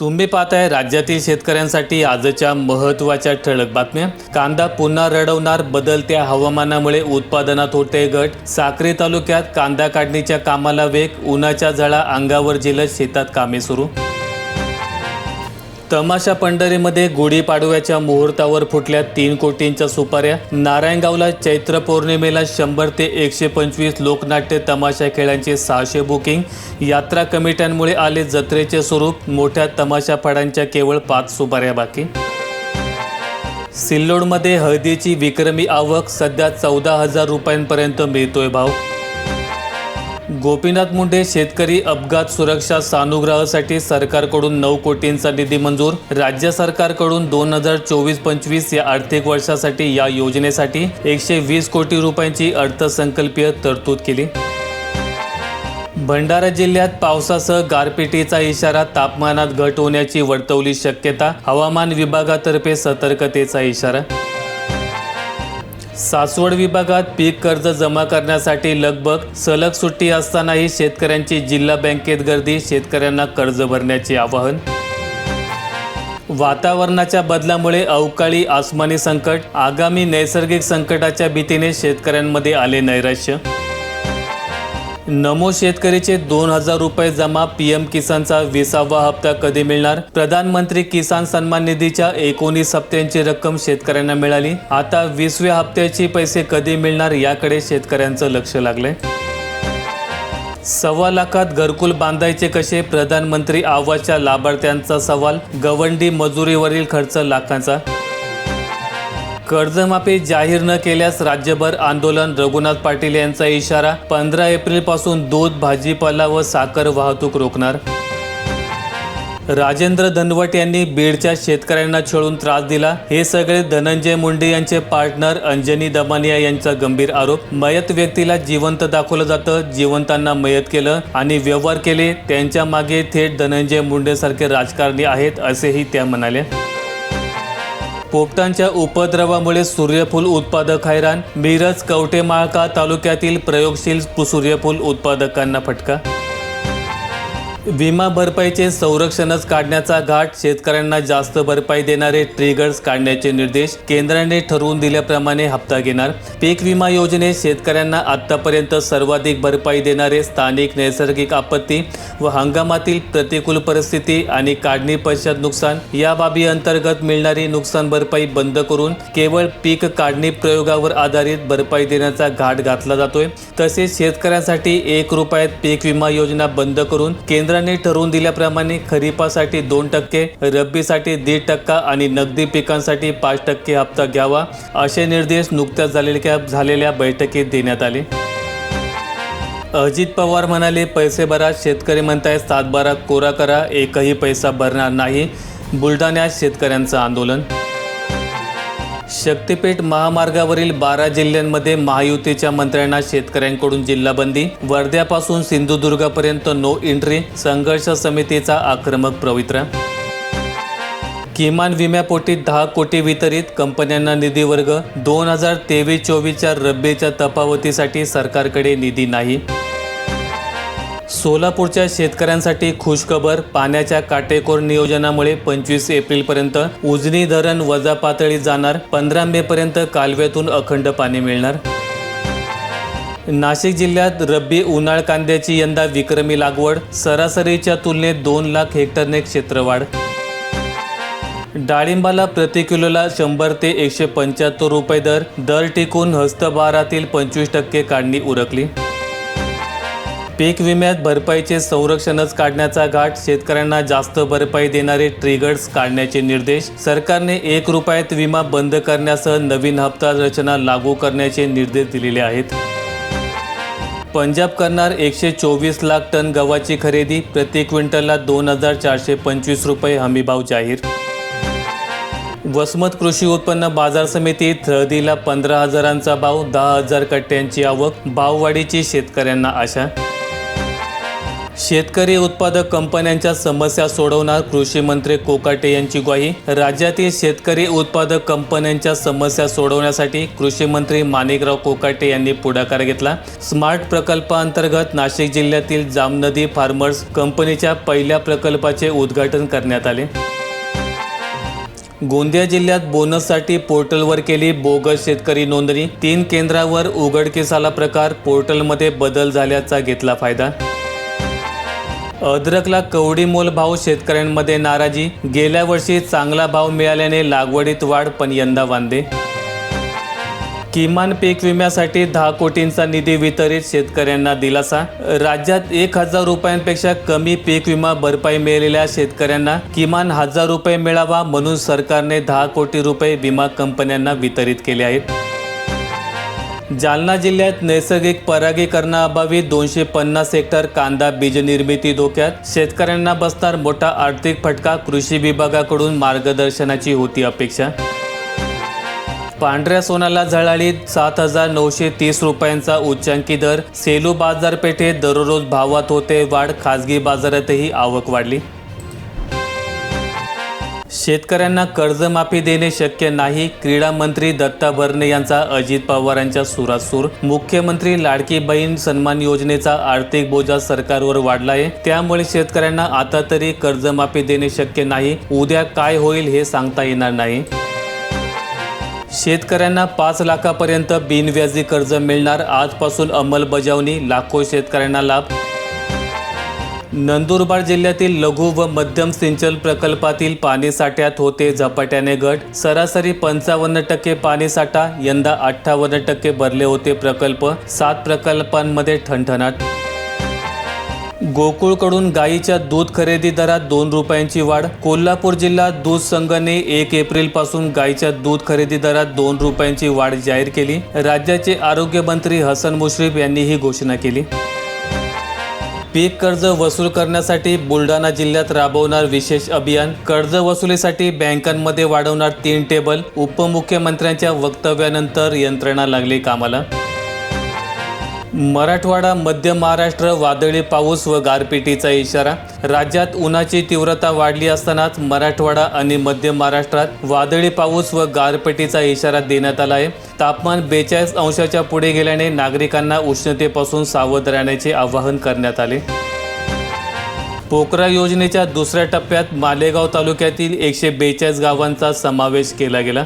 तुम्ही पाहताय राज्यातील शेतकऱ्यांसाठी आजच्या महत्त्वाच्या ठळक बातम्या. कांदा पुन्हा रडवणार बदलत्या हवामानामुळे उत्पादनात होते घट. साक्री तालुक्यात कांदा काढणीच्या कामाला वेग उन्हाच्या झळा अंगावर झेलत शेतात कामे सुरू. तमाशा पंढरीमध्ये गुढीपाडव्याच्या मुहूर्तावर फुटल्या तीन कोटींच्या सुपाऱ्या. नारायणगावला चैत्र पौर्णिमेला शंभर ते एकशे पंचवीस लोकनाट्य तमाशा खेळांचे सहाशे बुकिंग. यात्रा कमिट्यांमुळे आले जत्रेचे स्वरूप. मोठ्या तमाशा फडांच्या केवळ पाच सुपाऱ्या बाकी. सिल्लोडमध्ये हळदीची विक्रमी आवक. सध्या चौदा हजार रुपयांपर्यंत मिळतोय भाव. गोपीनाथ मुंडे शेतकरी अपघात सुरक्षा सानुग्रहासाठी सरकारकडून नऊ कोटींचा निधी मंजूर. राज्य सरकारकडून दोन हजार चोवीस पंचवीस या आर्थिक वर्षासाठी या योजनेसाठी एकशे वीस कोटी रुपयांची अर्थसंकल्पीय तरतूद केली. भंडारा जिल्ह्यात पावसासह गारपिटीचा इशारा तापमानात घट होण्याची वर्तवली शक्यता. हवामान विभागातर्फे सतर्कतेचा इशारा. सासवड विभागात पीक कर्ज जमा करण्यासाठी लगबग सलग सुट्टी असतानाही शेतकऱ्यांची जिल्हा बँकेत गर्दी शेतकऱ्यांना कर्ज भरण्याचे आवाहन. वातावरणाच्या बदलामुळे अवकाळी आसमानी संकट आगामी नैसर्गिक संकटाच्या भीतीने शेतकऱ्यांमध्ये आले नैराश्य. नमो शेतकरीचे दोन हजार रुपये जमा पीएम किसानचा विसावा हप्ता कधी मिळणार? प्रधानमंत्री किसान सन्मान निधीच्या एकोणीस हप्त्यांची रक्कम शेतकऱ्यांना मिळाली. आता वीसव्या हप्त्याची पैसे कधी मिळणार याकडे शेतकऱ्यांचं लक्ष लागलंय. सव्वा लाखात घरकुल बांधायचे कसे? प्रधानमंत्री आवाजच्या लाभार्थ्यांचा सवाल. गवंडी मजुरीवरील खर्च लाखांचा कर्जमाफी जाहीर न केल्यास राज्यभर आंदोलन रघुनाथ पाटील यांचा इशारा पंधरा एप्रिलपासून दूध भाजीपाला व साखर वाहतूक रोखणार. राजेंद्र धनवट यांनी बीडच्या शेतकऱ्यांना छळून त्रास दिला. हे सगळे धनंजय मुंडे यांचे पार्टनर अंजनी दमानिया यांचा गंभीर आरोप. मयत व्यक्तीला जिवंत दाखवलं जातं. जिवंतांना मयत केलं आणि व्यवहार केले. त्यांच्या मागे थेट धनंजय मुंडेसारखे राजकारणी आहेत असेही त्या म्हणाल्या. पोपटांच्या उपद्रवामुळे सूर्यफूल उत्पादक हैराण मिरज कवटेमाळका तालुक्यातील प्रयोगशील सूर्यफूल उत्पादकांना फटका? विमा भरपाईचे संरक्षणच काढण्याचा घाट शेतकऱ्यांना जास्त भरपाई देणारे ट्रिगर्स काढण्याचे निर्देश केंद्राने ठरवून दिल्याप्रमाणे हप्ता घेणार. पीक विमा योजनेत शेतकऱ्यांना आतापर्यंत सर्वाधिक भरपाई देणारे स्थानिक नैसर्गिक आपत्ती व हंगामातील प्रतिकूल परिस्थिती आणि काढणी पश्चात नुकसान या बाबी अंतर्गत मिळणारी नुकसान भरपाई बंद करून केवळ पीक काढणी प्रयोगावर आधारित भरपाई देण्याचा घाट घातला जातोय. तसेच शेतकऱ्यांसाठी एक रुपयात पीक विमा योजना बंद करून केंद्र केंद्राने ठरवून दिल्याप्रमाणे खरीपासाठी दोन टक्के रब्बीसाठी दीड टक्का आणि नगदी पिकांसाठी पाच टक्के हप्ता घ्यावा असे निर्देश नुकत्याच झालेल्या झालेल्या बैठकीत देण्यात आले. अजित पवार म्हणाले पैसे भरा शेतकरी म्हणताय सातबारा कोरा करा एकही पैसा भरणार नाही. बुलढाण्यात शेतकऱ्यांचं आंदोलन. शक्तीपीठ महामार्गावरील बारा जिल्ह्यांमध्ये महायुतीच्या मंत्र्यांना शेतकऱ्यांकडून जिल्हाबंदी वर्ध्यापासून सिंधुदुर्गापर्यंत नो एंट्री संघर्ष समितीचा आक्रमक पवित्रा. किमान विम्यापोटी दहा कोटी वितरित कंपन्यांना निधी वर्ग दोन हजार तेवीस चोवीसच्या रब्बीच्या तफावतीसाठी सरकारकडे निधी नाही. सोलापूरच्या शेतकऱ्यांसाठी खुशखबर पाण्याच्या काटेकोर नियोजनामुळे पंचवीस एप्रिलपर्यंत उजनी धरण वजा पातळी जाणार. पंधरा मेपर्यंत कालव्यातून अखंड पाणी मिळणार. नाशिक जिल्ह्यात रब्बी उन्हाळ कांद्याची यंदा विक्रमी लागवड. सरासरीच्या तुलनेत दोन लाख हेक्टरने क्षेत्रवाढ. डाळिंबाला प्रति किलोला शंभर ते एकशे पंच्याहत्तर रुपये दर. दर टिकून हस्तभारातील पंचवीस टक्के काढणी उरकली. पीक विम्यात भरपाईचे संरक्षणच काढण्याचा घाट शेतकऱ्यांना जास्त भरपाई देणारे ट्रिगर्स काढण्याचे निर्देश सरकारने एक रुपयात विमा बंद करण्यासह नवीन हप्ता रचना लागू करण्याचे निर्देश दिलेले आहेत. पंजाब करणार एकशे चोवीस लाख टन गव्हाची खरेदी प्रति क्विंटलला दोन हजार चारशे पंचवीस रुपये हमीभाव जाहीर. वसमत कृषी उत्पन्न बाजार समितीत हळदीला पंधरा हजारांचा भाव दहा हजार कट्ट्यांची आवक भाववाढीची शेतकऱ्यांना आशा. शेतकरी उत्पादक कंपन्यांच्या समस्या सोडवणार कृषी मंत्री कोकाटे यांची ग्वाही. राज्यातील शेतकरी उत्पादक कंपन्यांच्या समस्या सोडवण्यासाठी कृषी मंत्री माणिकराव कोकाटे यांनी पुढाकार घेतला. स्मार्ट प्रकल्पाअंतर्गत नाशिक जिल्ह्यातील जामनदी फार्मर्स कंपनीच्या पहिल्या प्रकल्पाचे उद्घाटन करण्यात आले. गोंदिया जिल्ह्यात बोनससाठी पोर्टलवर केली बोगस शेतकरी नोंदणी. तीन केंद्रावर उघडकीस आला प्रकार. पोर्टलमध्ये बदल झाल्याचा घेतला फायदा. अद्रकला कवडी मोल भाव शेतकऱ्यांमध्ये नाराजी. गेल्या वर्षी चांगला भाव मिळाल्याने लागवडीत वाढ पण यंदा वांदे. किमान पीक विम्यासाठी दहा कोटींचा निधी वितरित शेतकऱ्यांना दिलासा. राज्यात एक हजार रुपयांपेक्षा कमी पीक विमा भरपाई मिळालेल्या शेतकऱ्यांना किमान हजार रुपये मिळावा म्हणून सरकारने दहा कोटी रुपये विमा कंपन्यांना वितरित केले आहेत. जालना जिल्ह्यात नैसर्गिक परागीकरणाअभावी दोनशे पन्नास हेक्टर कांदा बीज निर्मिती धोक्यात. शेतकऱ्यांना बसणार मोठा आर्थिक फटका कृषी विभागाकडून मार्गदर्शनाची होती अपेक्षा. पांढऱ्या सोन्याला झळाळीत सात हजार नऊशे तीस रुपयांचा उच्चांकी दर. सेलू बाजारपेठेत दररोज भावात होते वाढ खाजगी बाजारातही आवक वाढली. शेतकऱ्यांना कर्जमाफी देणे शक्य नाही क्रीडा मंत्री दत्ता भरणे यांचा अजित पवारांच्या सुरासूर. मुख्यमंत्री लाडकी बहीण सन्मान योजनेचा आर्थिक बोजा सरकारवर वाढला आहे त्यामुळे शेतकऱ्यांना आता तरी कर्जमाफी देणे शक्य नाही. उद्या काय होईल हे सांगता येणार नाही. शेतकऱ्यांना पाच लाखापर्यंत बिनव्याजी कर्ज मिळणार. आजपासून अंमलबजावणी लाखो शेतकऱ्यांना लाभ नंदुरबार जिल्ह्यातील लघु व मध्यम सिंचन प्रकल्पातील पाणीसाठ्यात होते झपाट्याने घट. सरासरी पंचावन्न टक्के पाणीसाठा यंदा अठ्ठावन्न टक्के भरले होते प्रकल्प. सात प्रकल्पांमध्ये ठणठणाट. गोकुळकडून गायीच्या दूध खरेदी दरात दोन रुपयांची वाढ. कोल्हापूर जिल्हा दूध संघाने एक एप्रिलपासून गायीच्या दूध खरेदी दरात दोन रुपयांची वाढ जाहीर केली. राज्याचे आरोग्य मंत्री हसन मुश्रीफ यांनी ही घोषणा केली. पीक कर्ज वसूल करण्यासाठी बुलढाणा जिल्ह्यात राबवणार विशेष अभियान. कर्ज वसुलीसाठी बँकांमध्ये वाढवणार तीन टेबल. उपमुख्यमंत्र्यांच्या वक्तव्यानंतर यंत्रणा लागली कामाला. मराठवाडा मध्य महाराष्ट्र वादळी पाऊस व गारपिटीचा इशारा. राज्यात उन्हाची तीव्रता वाढली असतानाच मराठवाडा आणि मध्य महाराष्ट्रात वादळी पाऊस व गारपिटीचा इशारा देण्यात आला आहे. तापमान बेचाळीस अंशाच्या पुढे गेल्याने नागरिकांना उष्णतेपासून सावध राहण्याचे आवाहन करण्यात आले. पोकरा योजनेच्या दुसऱ्या टप्प्यात मालेगाव तालुक्यातील एकशे बेचाळीस गावांचा समावेश केला गेला.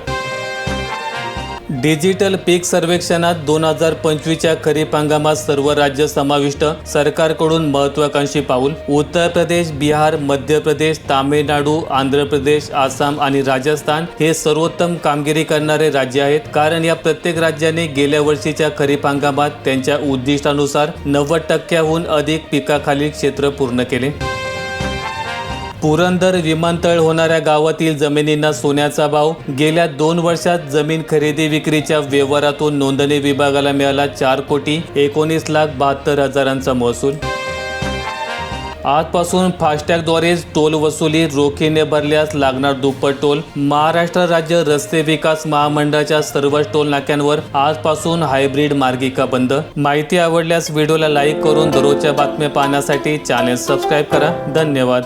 डिजिटल पीक सर्वेक्षणात दोन हजार पंचवीसच्या खरीप हंगामात सर्व राज्य समाविष्ट सरकारकडून महत्वाकांक्षी पाऊल. उत्तर प्रदेश बिहार मध्य प्रदेश तामिळनाडू आंध्र प्रदेश आसाम आणि राजस्थान हे सर्वोत्तम कामगिरी करणारे राज्य आहेत. कारण या प्रत्येक राज्याने गेल्या वर्षीच्या खरीप हंगामात त्यांच्या उद्दिष्टानुसार नव्वद टक्क्याहून अधिक पिकाखालील क्षेत्र पूर्ण केले. पुरंदर विमानतळ होणाऱ्या गावातील जमिनींना सोन्याचा भाव. गेल्या दोन वर्षात जमीन खरेदी विक्रीच्या व्यवहारातून नोंदणी विभागाला मिळाला चार कोटी एकोणीस लाख बहात्तर हजारांचा महसूल. आजपासून फास्टॅगद्वारेच टोल वसुली रोखीने भरल्यास लागणार दुप्पट टोल. महाराष्ट्र राज्य रस्ते विकास महामंडळाच्या सर्व टोल नाक्यांवर आजपासून हायब्रिड मार्गिका बंद. माहिती आवडल्यास व्हिडिओला लाईक करून दररोजच्या बातम्या पाहण्यासाठी चॅनेल सबस्क्राईब करा. धन्यवाद.